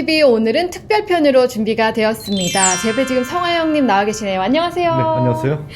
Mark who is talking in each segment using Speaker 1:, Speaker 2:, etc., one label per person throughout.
Speaker 1: TV 오늘은 특별편으로 준비가 되었습니다. 제 옆에 지금 성화영님 나와 계시네요. 안녕하세요.
Speaker 2: 네, 안녕하세요.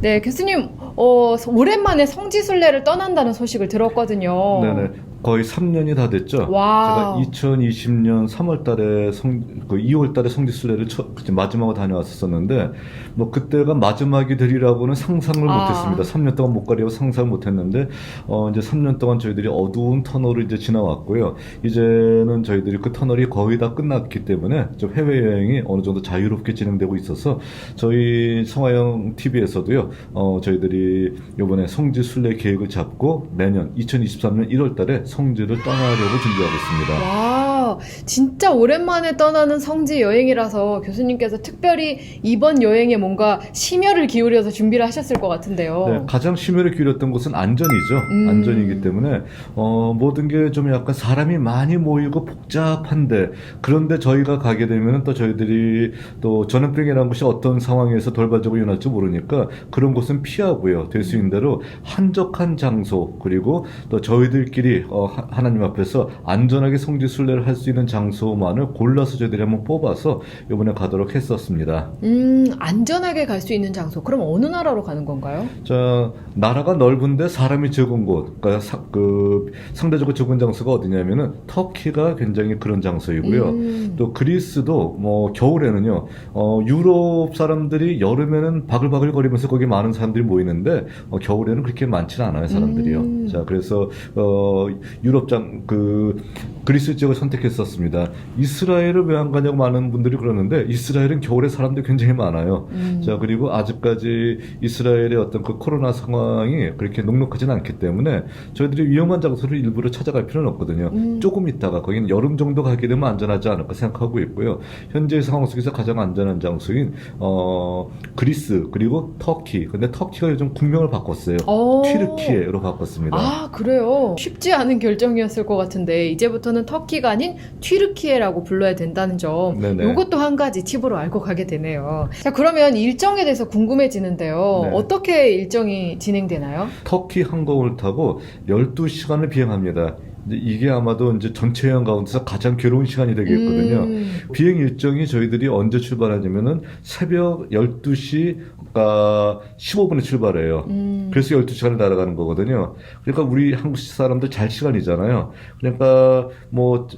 Speaker 1: 네, 교수님, 어, 오랜만에 성지순례를 떠난다는 소식을 들었거든요.
Speaker 2: 네네. 거의 3년이 다 됐죠.
Speaker 1: 와우.
Speaker 2: 제가 2020년 3월 달에 성, 그 2월 달에 성지순례를 처, 그때 마지막으로 다녀왔었는데, 뭐 그때가 마지막이 되리라고는 상상을
Speaker 1: 아.
Speaker 2: 못했습니다. 3년 동안 못 가려고 상상을 못했는데, 어, 이제 3년 동안 저희들이 어두운 터널을 이제 지나왔고요. 이제는 저희들이 그 터널이 거의 다 끝났기 때문에 좀 해외 여행이 어느 정도 자유롭게 진행되고 있어서 저희 성화영 TV에서도요, 어, 저희들이 이번에 성지순례 계획을 잡고 매년 2023년 1월 달에 성지를 떠나려고 준비하고 있습니다.
Speaker 1: 와, 진짜 오랜만에 떠나는 성지 여행이라서 교수님께서 특별히 이번 여행에 뭔가 심혈을 기울여서 준비를 하셨을 것 같은데요.
Speaker 2: 네, 가장 심혈을 기울였던 곳은 안전이죠.
Speaker 1: 음.
Speaker 2: 안전이기 때문에 어, 모든 게 좀 약간 사람이 많이 모이고 복잡한데 그런데 저희가 가게 되면 또 저희들이 또 전염병이라는 것이 어떤 상황에서 돌발적으로 일어날지 모르니까 그런 곳은 피하고요. 될 수 있는 대로 한적한 장소 그리고 또 저희들끼리 어, 하- 하나님 앞에서 안전하게 성지 순례를 할수 있는 장소만을 골라서 저희들이 한번 뽑아서 이번에 가도록 했었습니다.
Speaker 1: 음, 안전하게 갈 수 있는 장소. 그럼 어느 나라로 가는 건가요?
Speaker 2: 자, 나라가 넓은데 사람이 적은 곳, 그러니까 사- 그 상대적으로 적은 장소가 어디냐면은 터키가 굉장히 그런 장소이고요.
Speaker 1: 음.
Speaker 2: 또 그리스도 뭐 겨울에는요, 어, 유럽 사람들이 여름에는 바글바글 거리면서 거기 많은 사람들이 모이는데 어, 겨울에는 그렇게 많지는 않아요 사람들이요.
Speaker 1: 음.
Speaker 2: 자, 그래서 어, 유럽장 그 그리스 지역을 선택했었습니다. 이스라엘을 왜 안 가냐고 많은 분들이 그러는데 이스라엘은 겨울에 사람들이 굉장히 많아요.
Speaker 1: 음.
Speaker 2: 자, 그리고 아직까지 이스라엘의 어떤 그 코로나 상황이 그렇게 녹록하지는 않기 때문에 저희들이 위험한 장소를 일부러 찾아갈 필요는 없거든요.
Speaker 1: 음.
Speaker 2: 조금 있다가 거긴 여름 정도 가게 되면 안전하지 않을까 생각 하고 있고요. 현재 상황 속에서 가장 안전한 장소인 어, 그리스 그리고 터키. 근데 터키가 요즘 국명을 바꿨어요.
Speaker 1: 어.
Speaker 2: 튀르키예로 바꿨습니다.
Speaker 1: 아, 그래요? 쉽지 않은 결정이었을 것 같은데, 이제부터는 터키가 아닌 튀르키예라고 불러야 된다는 점,
Speaker 2: 네네.
Speaker 1: 이것도 한 가지 팁으로 알고 가게 되네요. 자, 그러면 일정에 대해서 궁금해지는데요.
Speaker 2: 네.
Speaker 1: 어떻게 일정이 진행되나요?
Speaker 2: 터키 항공을 타고 12시간을 비행합니다. 이게 아마도 이제 전체 여행 가운데서 가장 괴로운 시간이 되겠거든요.
Speaker 1: 음.
Speaker 2: 비행 일정이 저희들이 언제 출발하냐면은 새벽 12시 아, 15분에 출발해요.
Speaker 1: 음.
Speaker 2: 그래서 12시간을 날아가는 거거든요. 그러니까 우리 한국 사람들 잘 시간이잖아요. 그러니까 뭐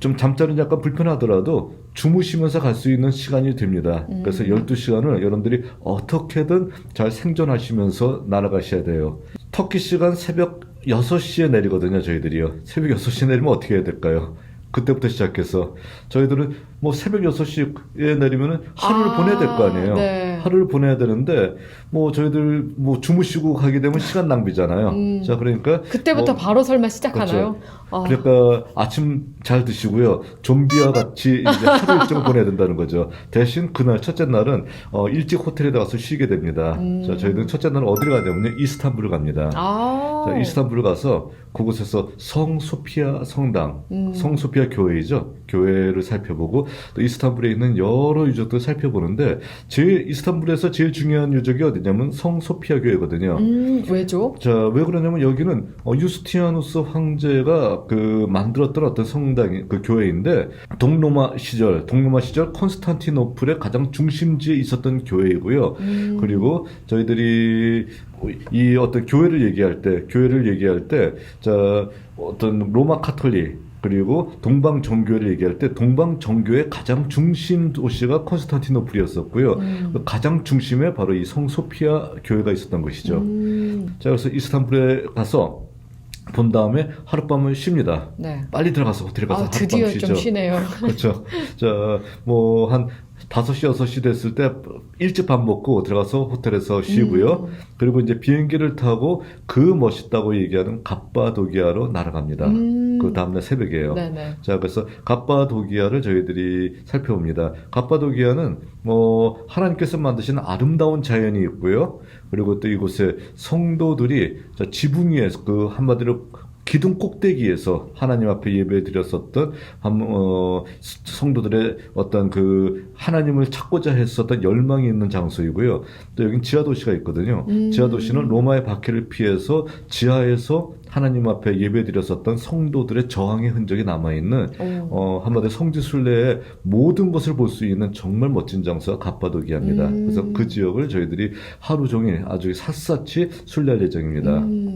Speaker 2: 좀 잠자리는 약간 불편하더라도 주무시면서 갈 수 있는 시간이 됩니다.
Speaker 1: 음.
Speaker 2: 그래서 12시간을 여러분들이 어떻게든 잘 생존하시면서 날아가셔야 돼요. 터키 시간 새벽 6시에 내리거든요, 저희들이요. 새벽 6시에 내리면 어떻게 해야 될까요? 그때부터 시작해서 저희들은 뭐 새벽 6시에 내리면은 하루를
Speaker 1: 아,
Speaker 2: 보내야 될 거 아니에요.
Speaker 1: 네.
Speaker 2: 하루를 보내야 되는데 뭐 저희들 뭐 주무시고 가게 되면 시간 낭비잖아요.
Speaker 1: 음.
Speaker 2: 자, 그러니까
Speaker 1: 그때부터
Speaker 2: 뭐,
Speaker 1: 바로 설마 시작하나요? 아,
Speaker 2: 그러니까 아침 잘 드시고요. 좀비와 같이 이제 하루 일정을 보내야 된다는 거죠. 대신 그날 첫째 날은 어, 일찍 호텔에 가서 쉬게 됩니다.
Speaker 1: 음.
Speaker 2: 자, 저희는 첫째 날은 어디를 가냐면요. 이스탄불을 갑니다.
Speaker 1: 아.
Speaker 2: 자, 이스탄불을 가서 그곳에서 성 소피아 성당,
Speaker 1: 음.
Speaker 2: 성 소피아 교회이죠. 교회를 살펴보고 또 이스탄불에 있는 여러 유적들을 살펴보는데 제일 이스탄 불에서 제일 중요한 유적이 어디냐면 성 소피아 교회거든요.
Speaker 1: 음, 왜죠?
Speaker 2: 자, 왜 그러냐면 여기는 어, 유스티아누스 황제가 그 만들었던 어떤 성당이 그 교회인데 동로마 시절, 동로마 시절 콘스탄티노플의 가장 중심지에 있었던 교회이고요.
Speaker 1: 음.
Speaker 2: 그리고 저희들이 이 어떤 교회를 얘기할 때, 교회를 얘기할 때, 자, 어떤 로마 카톨릭, 그리고 동방 정교회를 얘기할 때 동방 정교의 가장 중심 도시가 콘스탄티노플이었었고요.
Speaker 1: 음.
Speaker 2: 그 가장 중심에 바로 이 성 소피아 교회가 있었던 것이죠.
Speaker 1: 음.
Speaker 2: 자, 그래서 이스탄불에 가서 본 다음에 하룻밤을 쉽니다.
Speaker 1: 네.
Speaker 2: 빨리 들어가서 호텔에 가서
Speaker 1: 아,
Speaker 2: 하룻밤
Speaker 1: 드디어
Speaker 2: 쉬죠.
Speaker 1: 좀 쉬네요.
Speaker 2: 그렇죠. 자, 뭐, 한 5시, 6시 됐을 때 일찍 밥 먹고 들어가서 호텔에서 쉬고요.
Speaker 1: 음.
Speaker 2: 그리고 이제 비행기를 타고 그 멋있다고 얘기하는 갑바도기아로 날아갑니다.
Speaker 1: 음.
Speaker 2: 그 다음날 새벽이에요.
Speaker 1: 네네.
Speaker 2: 자, 그래서 갑바도기아를 저희들이 살펴봅니다. 갑바도기아는 뭐 하나님께서 만드신 아름다운 자연이 있고요. 그리고 또 이곳에 성도들이 자, 지붕 위에 그 한마디로 기둥 꼭대기에서 하나님 앞에 예배 드렸었던 한, 어, 성도들의 어떤 그 하나님을 찾고자 했었던 열망이 있는 장소이고요. 또 여긴 지하 도시가 있거든요.
Speaker 1: 음.
Speaker 2: 지하 도시는 로마의 박해를 피해서 지하에서 하나님 앞에 예배 드렸었던 성도들의 저항의 흔적이 남아 있는
Speaker 1: 오.
Speaker 2: 어, 한마디로 성지 순례의 모든 것을 볼 수 있는 정말 멋진 장소가 갑바도기아입니다.
Speaker 1: 음.
Speaker 2: 그래서 그 지역을 저희들이 하루 종일 아주 샅샅이 순례할 예정입니다.
Speaker 1: 음.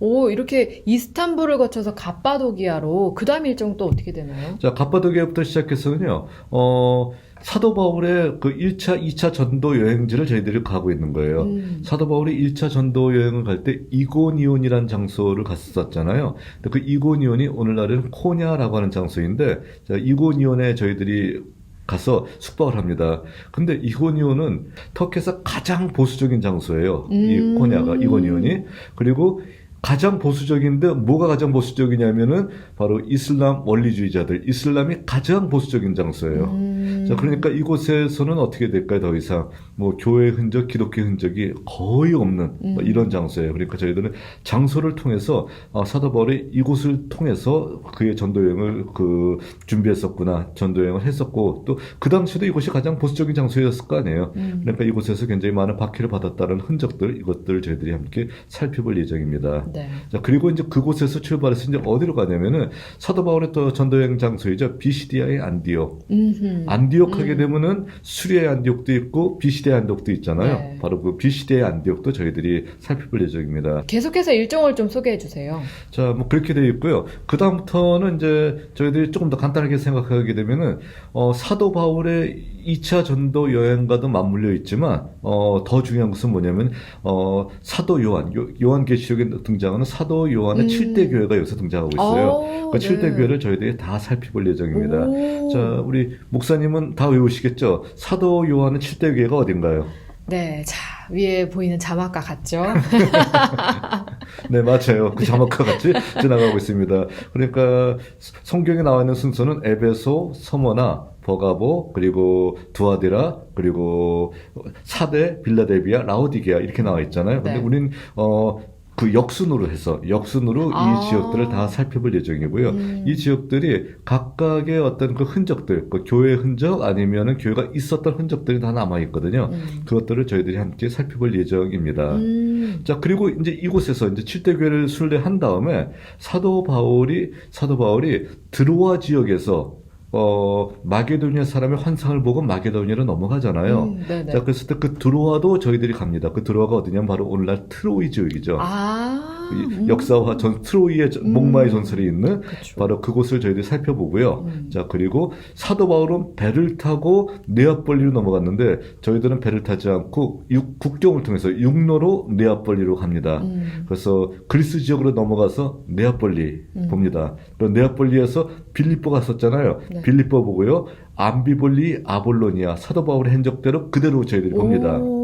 Speaker 1: 오, 이렇게 이스탄불을 거쳐서 갑바도기아로 그 다음 일정 또 어떻게 되나요?
Speaker 2: 자, 갑바도기아부터 시작해서는요, 어, 사도 바울의 그 1차, 2차 전도 여행지를 저희들이 가고 있는 거예요.
Speaker 1: 음.
Speaker 2: 사도 바울이 1차 전도 여행을 갈 때 이고니온이라는 장소를 갔었잖아요. 근데 그 이고니온이 오늘날은 코냐라고 하는 장소인데, 자, 이고니온에 저희들이 가서 숙박을 합니다. 근데 이고니온은 터키에서 가장 보수적인 장소예요. 이
Speaker 1: 음.
Speaker 2: 코냐가, 이고니온이. 그리고 가장 보수적인데 뭐가 가장 보수적이냐면은 바로 이슬람 원리주의자들, 이슬람이 가장 보수적인 장소예요.
Speaker 1: 음.
Speaker 2: 자, 그러니까 이곳에서는 어떻게 될까요? 더 이상 뭐 교회 흔적, 기독교 흔적이 거의 없는 뭐
Speaker 1: 음.
Speaker 2: 이런 장소예요. 그러니까 저희들은 장소를 통해서 어, 사도 바울이 이곳을 통해서 그의 전도 여행을 그 준비했었구나, 전도 여행을 했었고 또 그 당시도 이곳이 가장 보수적인 장소였을 거 아니에요.
Speaker 1: 음.
Speaker 2: 그러니까 이곳에서 굉장히 많은 박해를 받았다는 흔적들 이것들을 저희들이 함께 살펴볼 예정입니다.
Speaker 1: 네.
Speaker 2: 자, 그리고 이제 그곳에서 출발해서 이제 어디로 가냐면은 사도 바울의 또 전도 여행 장소이죠. 비시디아의 안디옥.
Speaker 1: 음흠.
Speaker 2: 안디 옥 하게
Speaker 1: 음.
Speaker 2: 되면은 수리의 안디옥도 있고 비시디아 안디옥도 있잖아요.
Speaker 1: 네.
Speaker 2: 바로 그 비시디아 안디옥도 저희들이 살펴볼 예정입니다.
Speaker 1: 계속해서 일정을 좀 소개해 주세요.
Speaker 2: 자, 뭐 그렇게 되어 있고요. 그 다음부터는 이제 저희들이 조금 더 간단하게 생각하게 되면은 어, 사도 바울의 2차 전도 여행과도 맞물려 있지만 어, 더 중요한 것은 뭐냐면 어, 사도 요한, 요, 요한계시록에 등장하는 사도 요한의
Speaker 1: 음.
Speaker 2: 칠 7대 교회가 여기서 등장하고 있어요.
Speaker 1: 아,
Speaker 2: 그 7대
Speaker 1: 네.
Speaker 2: 교회를 저희들이 다 살펴볼 예정입니다.
Speaker 1: 오.
Speaker 2: 자, 우리 목사님은 다 외우시겠죠? 사도 요한의 7대 교회가 어딘가요?
Speaker 1: 네, 자 위에 보이는 자막과 같죠?
Speaker 2: 네, 맞아요. 그 자막과 같이 지나가고 있습니다. 그러니까 성경에 나와 있는 순서는 에베소, 서머나, 버가보, 그리고 두아디라, 그리고 사대, 빌라델비아, 라오디게아 이렇게 나와 있잖아요. 근데
Speaker 1: 네.
Speaker 2: 우린 어, 그 역순으로 해서 역순으로
Speaker 1: 아.
Speaker 2: 이 지역들을 다 살펴볼 예정이고요.
Speaker 1: 음.
Speaker 2: 이 지역들이 각각의 어떤 그 흔적들, 그 교회 흔적 아니면은 교회가 있었던 흔적들이 다 남아 있거든요.
Speaker 1: 음.
Speaker 2: 그것들을 저희들이 함께 살펴볼 예정입니다.
Speaker 1: 음.
Speaker 2: 자, 그리고 이제 이곳에서 이제 칠대 교회를 순례한 다음에 사도 바울이, 사도 바울이 드로아 지역에서 어, 마게도니아 사람의 환상을 보고 마게도니아로 넘어가잖아요.
Speaker 1: 음.
Speaker 2: 자, 그랬을 때 그 드로아도 저희들이 갑니다. 그 드로아가 어디냐면 바로 오늘날 트로이 지역이죠.
Speaker 1: 아,
Speaker 2: 이
Speaker 1: 음.
Speaker 2: 역사와 전 트로이의 전-
Speaker 1: 음.
Speaker 2: 목마의 전설이 있는
Speaker 1: 그쵸.
Speaker 2: 바로 그곳을 저희들이 살펴보고요.
Speaker 1: 음.
Speaker 2: 자, 그리고 사도 바울은 배를 타고 네아폴리로 넘어갔는데 저희들은 배를 타지 않고 육- 국경을 통해서 육로로 네아폴리로 갑니다.
Speaker 1: 음.
Speaker 2: 그래서 그리스 지역으로 넘어가서 네아폴리
Speaker 1: 음.
Speaker 2: 봅니다. 그리고 네아폴리에서 빌립보 갔었잖아요.
Speaker 1: 네.
Speaker 2: 빌립보 보고요. 암비볼리, 아볼로니아, 사도 바울의 행적대로 그대로 저희들이 봅니다.
Speaker 1: 오.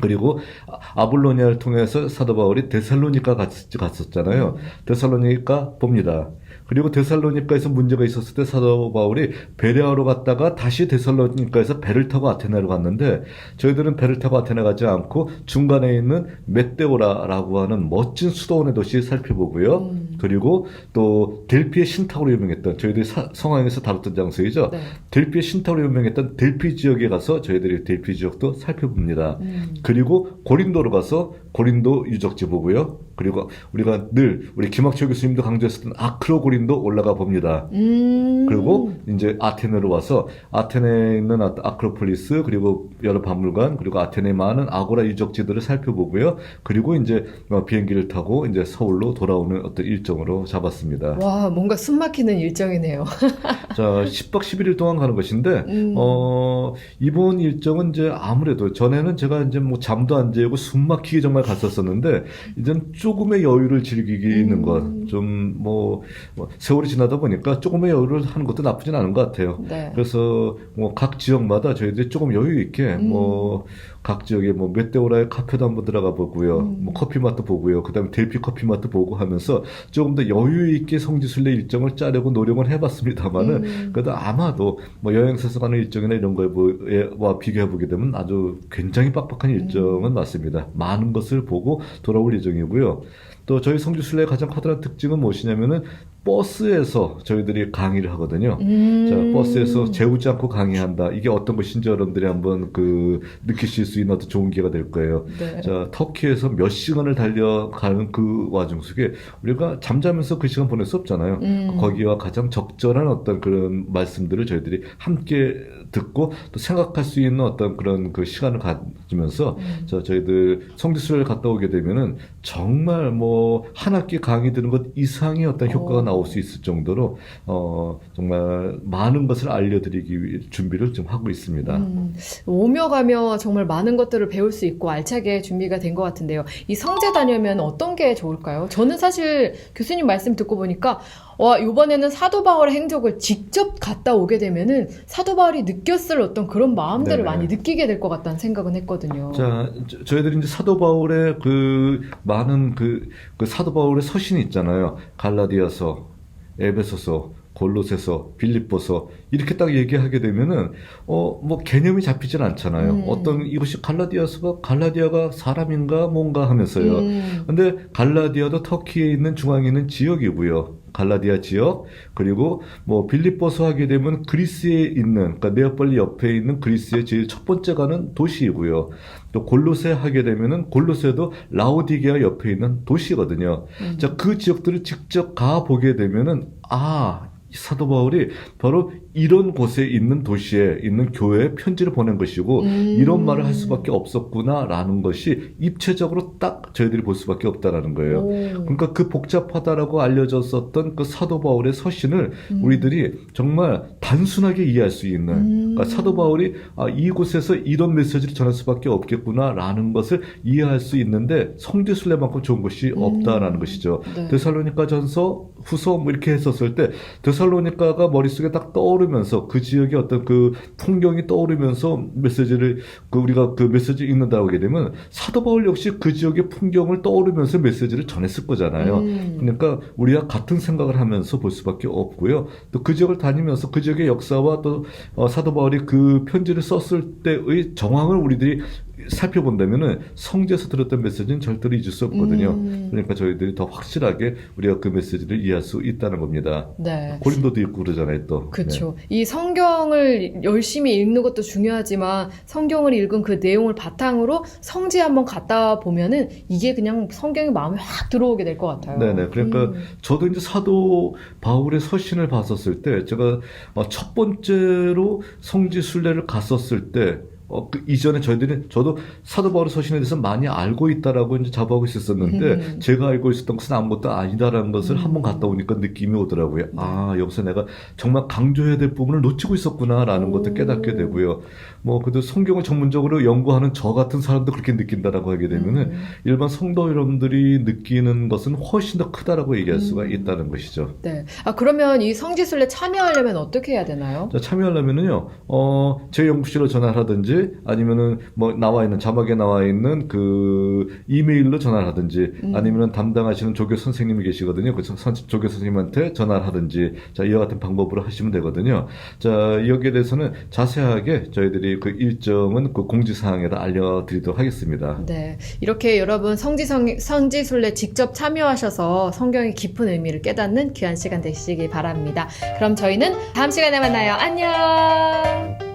Speaker 2: 그리고 아- 아볼로니아를 통해서 사도 바울이 데살로니카 갔, 갔었잖아요.
Speaker 1: 음.
Speaker 2: 데살로니카 봅니다. 그리고 데살로니카에서 문제가 있었을 때 사도 바울이 베레아로 갔다가 다시 데살로니카에서 배를 타고 아테네로 갔는데 저희들은 배를 타고 아테네 가지 않고 중간에 있는 메테오라라고 하는 멋진 수도원의 도시 살펴보고요.
Speaker 1: 음.
Speaker 2: 그리고 또 델피의 신탁으로 유명했던 저희들이 사- 성황에서 다뤘던 장소이죠.
Speaker 1: 네.
Speaker 2: 델피의 신탁으로 유명했던 델피 지역에 가서 저희들이 델피 지역도 살펴봅니다.
Speaker 1: 음.
Speaker 2: 그리고 고린도로 가서 고린도 유적지 보고요. 그리고 우리가 늘 우리 김학철 교수님도 강조했었던 아크로 고린도 올라가 봅니다.
Speaker 1: 음.
Speaker 2: 그리고 이제 아테네로 와서 아테네에 있는 아- 아크로폴리스 그리고 여러 박물관 그리고 아테네에 많은 아고라 유적지들을 살펴보고요. 그리고 이제 어, 비행기를 타고 이제 서울로 돌아오는 어떤 일정으로 잡았습니다.
Speaker 1: 와, 뭔가 숨막히는 일정이네요.
Speaker 2: 자, 10박 11일 동안 가는 것인데
Speaker 1: 음.
Speaker 2: 어, 이번 일정은 이제 아무래도 전에는 제가 이제 뭐 잠도 안 재고 숨 막히게 정말 갔었었는데, 이젠 조금의 여유를 즐기기는
Speaker 1: 음.
Speaker 2: 것, 좀 뭐, 뭐 세월이 지나다 보니까 조금의 여유를 하는 것도 나쁘진 않은 것 같아요.
Speaker 1: 네.
Speaker 2: 그래서 뭐 각 지역마다 저희들이 조금 여유 있게
Speaker 1: 음.
Speaker 2: 뭐각 지역에 뭐 메테오라의 카페도 한번 들어가 보고요.
Speaker 1: 음.
Speaker 2: 뭐 커피 맛도 보고요. 그다음에 델피 커피 맛도 보고 하면서 조금 더 여유 있게 성지순례 일정을 짜려고 노력은 해봤습니다만은
Speaker 1: 음.
Speaker 2: 그래도 아마도 뭐 여행사에서 가는 일정이나 이런 거와 비교해 보게 되면 아주 굉장히 빡빡한 일정은 맞습니다. 많은 것을 보고 돌아올 예정이고요. 또 저희 성지순례의 가장 커다란 특징은 무엇이냐면은 버스에서 저희들이 강의를 하거든요.
Speaker 1: 음.
Speaker 2: 자, 버스에서 재우지 않고 강의한다. 이게 어떤 것인지 여러분들이 한번 그 느끼실 수 있는 어떤 좋은 기회가 될 거예요.
Speaker 1: 네.
Speaker 2: 자, 터키에서 몇 시간을 달려가는 그 와중 속에 우리가 잠자면서 그 시간 보낼 수 없잖아요.
Speaker 1: 음.
Speaker 2: 거기와 가장 적절한 어떤 그런 말씀들을 저희들이 함께 듣고 또 생각할 수 있는 어떤 그런 그 시간을 가지면서
Speaker 1: 음.
Speaker 2: 자, 저희들 성지순례를 갔다 오게 되면은 정말 뭐 한 학기 강의 듣는 것 이상의 어떤 효과가
Speaker 1: 오.
Speaker 2: 나올 수 있을 정도로 어 정말 많은 것을 알려드리기 위해 준비를 좀 하고 있습니다.
Speaker 1: 음, 오며 가며 정말 많은 것들을 배울 수 있고 알차게 준비가 된 것 같은데요. 이 성제 다녀면 어떤 게 좋을까요? 저는 사실 교수님 말씀 듣고 보니까 와 이번에는 사도 바울의 행적을 직접 갔다 오게 되면은 사도 바울이 느꼈을 어떤 그런 마음들을
Speaker 2: 네네.
Speaker 1: 많이 느끼게 될 것 같다는 생각은 했거든요.
Speaker 2: 자, 저- 저희들이 이제 사도 바울의 그 많은 그, 그 사도 바울의 서신이 있잖아요. 갈라디아서, 에베소서, 골로새서, 빌립보서 이렇게 딱 얘기하게 되면은 어 뭐 개념이 잡히질 않잖아요.
Speaker 1: 음.
Speaker 2: 어떤 이것이 갈라디아서가 갈라디아가 사람인가 뭔가 하면서요.
Speaker 1: 음,
Speaker 2: 근데 갈라디아도 터키에 있는 중앙에 있는 지역이고요. 갈라디아 지역 그리고 뭐 빌립보서 하게 되면 그리스에 있는 그러니까 네아폴리 옆에 있는 그리스의 제일 첫 번째 가는 도시이고요. 또 골로새 하게 되면은 골로새도 라오디게아 옆에 있는 도시거든요.
Speaker 1: 음.
Speaker 2: 자, 그 지역들을 직접 가 보게 되면은 아, 이 사도 바울이 바로 이런 곳에 있는 도시에 있는 교회에 편지를 보낸 것이고
Speaker 1: 음.
Speaker 2: 이런 말을 할 수밖에 없었구나라는 것이 입체적으로 딱 저희들이 볼 수밖에 없다라는 거예요.
Speaker 1: 오.
Speaker 2: 그러니까 그 복잡하다라고 알려졌었던 그 사도 바울의 서신을
Speaker 1: 음.
Speaker 2: 우리들이 정말 단순하게 이해할 수 있는
Speaker 1: 음.
Speaker 2: 그러니까 사도 바울이 아, 이곳에서 이런 메시지를 전할 수밖에 없겠구나라는 것을 이해할 수 있는데 성지 순례만큼 좋은 것이
Speaker 1: 음.
Speaker 2: 없다라는 것이죠.
Speaker 1: 네.
Speaker 2: 데살로니가전서 후서 뭐 이렇게 했었을 때 데살로니가가 머릿속에 딱 떠오르 면서 그 지역의 어떤 그 풍경이 떠오르면서 메시지를 그 우리가 그 메시지 읽는다 하게 되면 사도 바울 역시 그 지역의 풍경을 떠오르면서 메시지를 전했을 거잖아요.
Speaker 1: 음.
Speaker 2: 그러니까 우리가 같은 생각을 하면서 볼 수밖에 없고요. 또 그 지역을 다니면서 그 지역의 역사와 또 어, 사도 바울이 그 편지를 썼을 때의 정황을 우리들이 살펴본다면은 성지에서 들었던 메시지는 절대로 잊을 수 없거든요.
Speaker 1: 음.
Speaker 2: 그러니까 저희들이 더 확실하게 우리가 그 메시지를 이해할 수 있다는 겁니다.
Speaker 1: 네.
Speaker 2: 고린도도 있고 그러잖아요, 또.
Speaker 1: 그렇죠. 이 성경을 열심히 읽는 것도 중요하지만 성경을 읽은 그 내용을 바탕으로 성지 한번 갔다 보면은 이게 그냥 성경이 마음에 확 들어오게 될 것 같아요.
Speaker 2: 네네. 그러니까
Speaker 1: 음.
Speaker 2: 저도 이제 사도 바울의 서신을 봤었을 때 제가 어, 첫 번째로 성지 순례를 갔었을 때 어, 그 이전에 저희들이 저도 사도 바울의 서신에 대해서 많이 알고 있다라고 이제 자부하고 있었었는데
Speaker 1: 음.
Speaker 2: 제가 알고 있었던 것은 아무것도 아니다라는 것을
Speaker 1: 음.
Speaker 2: 한번 갔다 오니까 느낌이 오더라고요. 아 여기서 내가 정말 강조해야 될 부분을 놓치고 있었구나라는
Speaker 1: 오.
Speaker 2: 것도 깨닫게 되고요. 뭐 그래도 성경을 전문적으로 연구하는 저 같은 사람도 그렇게 느낀다라고 하게 되면은
Speaker 1: 음.
Speaker 2: 일반 성도 여러분들이 느끼는 것은 훨씬 더 크다라고 얘기할 수가
Speaker 1: 음.
Speaker 2: 있다는 것이죠.
Speaker 1: 네. 아 그러면 이 성지순례 참여하려면 어떻게 해야 되나요?
Speaker 2: 자, 참여하려면은요, 어, 제 연구실로 전화를 하든지, 아니면은, 뭐, 나와 있는, 자막에 나와 있는 그, 이메일로 전화를 하든지,
Speaker 1: 음.
Speaker 2: 아니면은 담당하시는 조교 선생님이 계시거든요. 그 선- 조교 선생님한테 전화를 하든지, 자, 이와 같은 방법으로 하시면 되거든요. 자, 여기에 대해서는 자세하게 저희들이 그 일정은 그 공지사항에다 알려드리도록 하겠습니다.
Speaker 1: 네. 이렇게 여러분 성지성, 성지순례 직접 참여하셔서 성경의 깊은 의미를 깨닫는 귀한 시간 되시기 바랍니다. 그럼 저희는 다음 시간에 만나요. 안녕!